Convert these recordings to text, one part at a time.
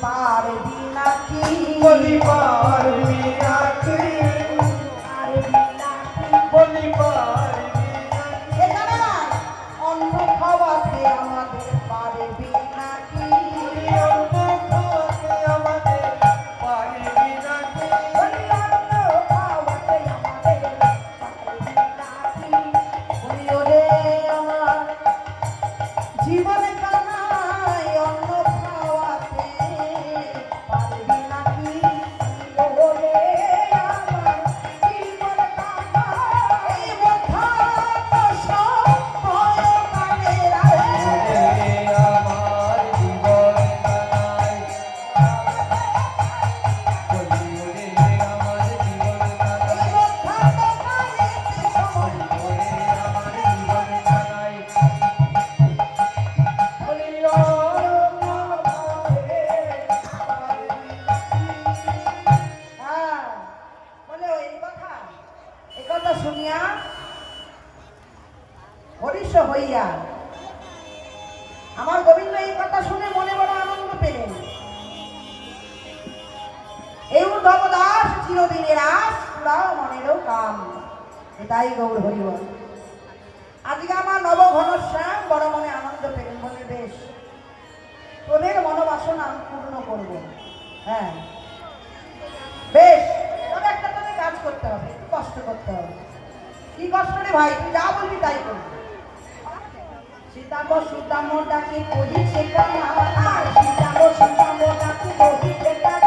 পারবি নাকি বলি পারবি নাকি আমার গোবিন্দ এই কথা শুনে মনে বড় আনন্দ পেলেন। এই উদ্ধব দাস চিরদিনের আস, পুরাও মনেরও কাম। তাই গৌর হরিবল। আজকে আমার নব ঘনশ্যাম বড় মনে আনন্দ পেলেন বলে বেশ, তোদের মনোবাসনা আমি পূর্ণ করব। হ্যাঁ। বেশ, তবে একটা তোদের কাজ করতে হবে, একটু কষ্ট করতে হবে। কি কষ্ট রে ভাই? তুই যা বলবি তাই করবি। সীতাম সুতাম ডাকে করিছে কানা আর সীতাম ডাকে করিছে কানা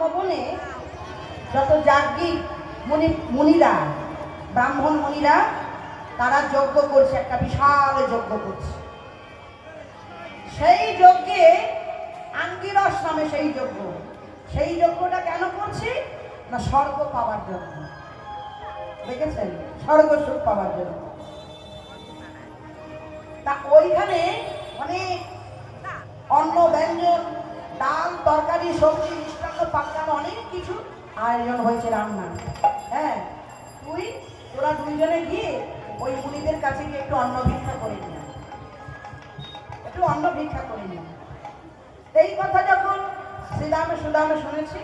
কাম্যবনে যত যাজ্ঞিক মুনি, মুনিরা, ব্রাহ্মণ মুনিরা, তারা যজ্ঞ করছে, একটা বিশাল যজ্ঞ করছে। সেই যজ্ঞে আঙ্গিরস নামে সেই যজ্ঞ। সেই যজ্ঞটা কেন করছি? না, স্বর্গ পাওয়ার জন্য। দেখেছেন? স্বর্গ সুখ পাওয়ার জন্য। তা ওইখানে অনেক অন্ন, ব্যঞ্জন, ডাল, তরকারি, সবজি মিষ্টান্ন পাকানো অনেক কিছু আয়োজন হয়েছে রান্না হ্যাঁ তুই তোরা দুইজনে গিয়ে ওই মুনিদের কাছে গিয়ে একটু অন্ন ভিক্ষা করে নিয়ে একটু অন্ন ভিক্ষা করে নিয়ে এই কথা যখন শ্রীরামে সুদামে শুনেছি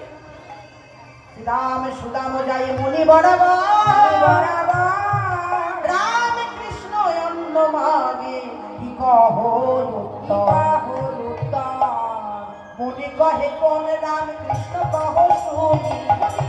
শ্রীরামে সুদাম যায় মুনি বরাবর। রাম কৃষ্ণ অন্ন মাগে কি কহ মুনি কহে কোন রাম কৃষ্ণ কহ শুনি।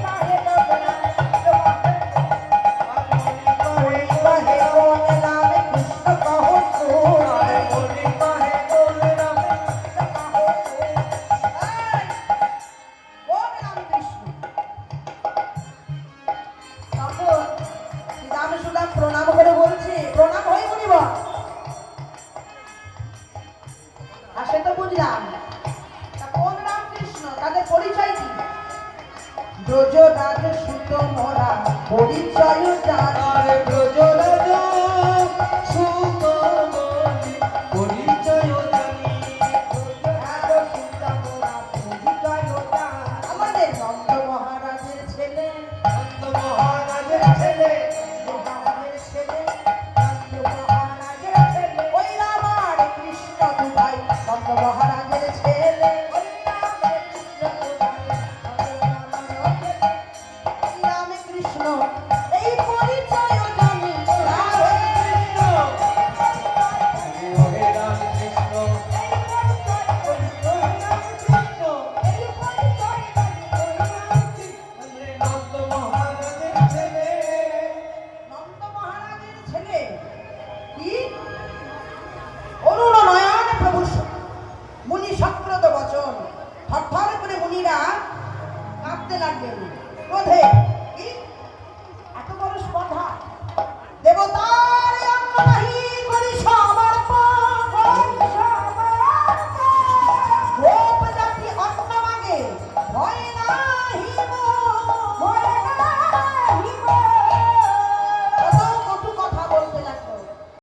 সক্রত বচন। থরথর করে মুনিরা কাঁদতে লাগলেন। ক্রোধে। এত বড় স্পর্ধা। দেবতার অন্ন